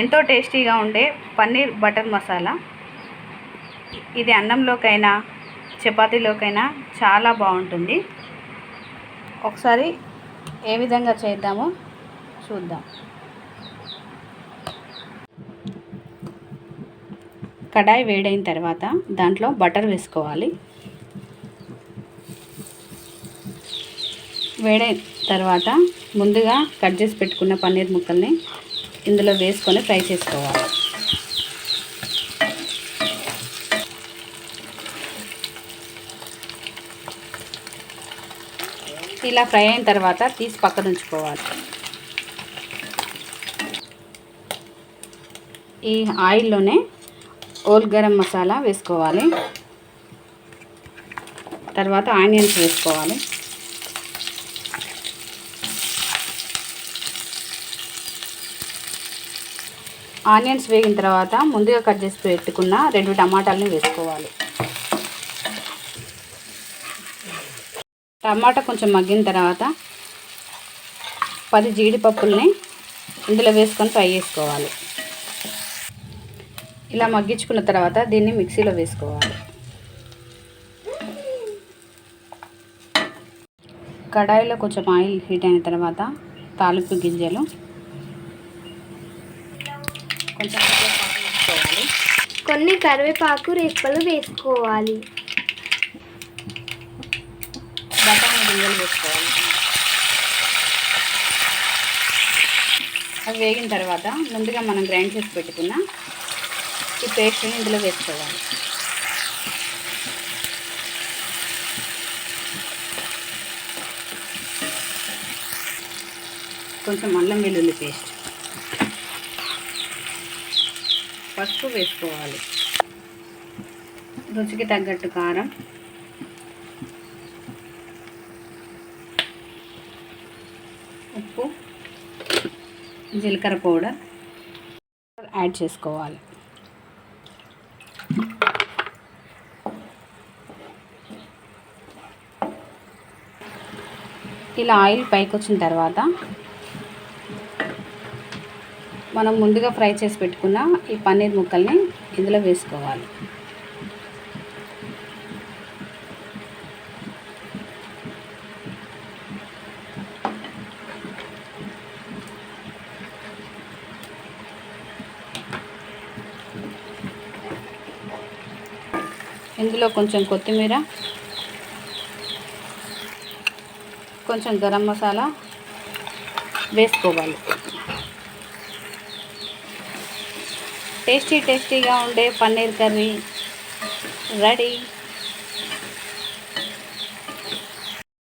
ఎంతో టేస్టీగా ఉండే పన్నీర్ బటర్ మసాలా. ఇది అన్నంలోకైనా చపాతీలోకైనా చాలా బాగుంటుంది. ఒకసారి ఏ విధంగా చేద్దామో చూద్దాం. కడాయి వేడైన తర్వాత దాంట్లో బటర్ వేసుకోవాలి. వేడైన తర్వాత ముందుగా కట్ చేసి పెట్టుకున్న పన్నీర్ ముక్కల్ని ఇందులో వేసుకొని ఫ్రై చేసుకోవాలి. ఇలా ఫ్రై అయిన తర్వాత తీసి పక్కన ఉంచుకోవాలి. ఈ ఆయిల్లోనే ఓల్ గరం మసాలా వేసుకోవాలి. తర్వాత ఆనియన్స్ వేసుకోవాలి. ఆనియన్స్ వేగిన తర్వాత ముందుగా కట్ చేసి పెట్టుకున్న రెండు టమాటాలని వేసుకోవాలి. టమాటా కొంచెం మగ్గిన తర్వాత పది జీడిపప్పుల్ని ఇందులో వేసుకొని ఫ్రై చేసుకోవాలి. ఇలా మగ్గించుకున్న తర్వాత దీన్ని మిక్సీలో వేసుకోవాలి. కడాయిలో కొంచెం ఆయిల్ హీట్ అయిన తర్వాత తాలింపు గింజలు కొంచెం కరివేపాకు వేసుకోవాలి కొన్ని కరివేపాకు రెప్పలు వేసుకోవాలి. బఠానీ గింజలు వేసుకోవాలి. అవి వేగిన తర్వాత ముందుగా మనం గ్రైండ్ చేసి పెట్టుకున్న ఈ పేస్ట్ని ఇందులో వేసుకోవాలి. కొంచెం అల్లం వెల్లుల్లి పేస్ట్. పసుపు వేసుకోవాలి. రుచికి తగ్గట్టు కారం. ఉప్పు. జీలకర్ర పౌడర్. యాడ్ చేసుకోవాలి. ఇలా ఆయిల్ పైకి వచ్చిన తర్వాత మనం ముందుగా ఫ్రై చేసి పెట్టుకున్న ఈ పన్నీర్ ముక్కల్ని ఇందులో వేసుకోవాలి. ఇందులో కొంచెం కొత్తిమీర కొంచెం గరం మసాలా వేసుకోవాలి. టేస్టీ టేస్టీగా ఉండే పన్నీర్ కర్రీ. రెడీ.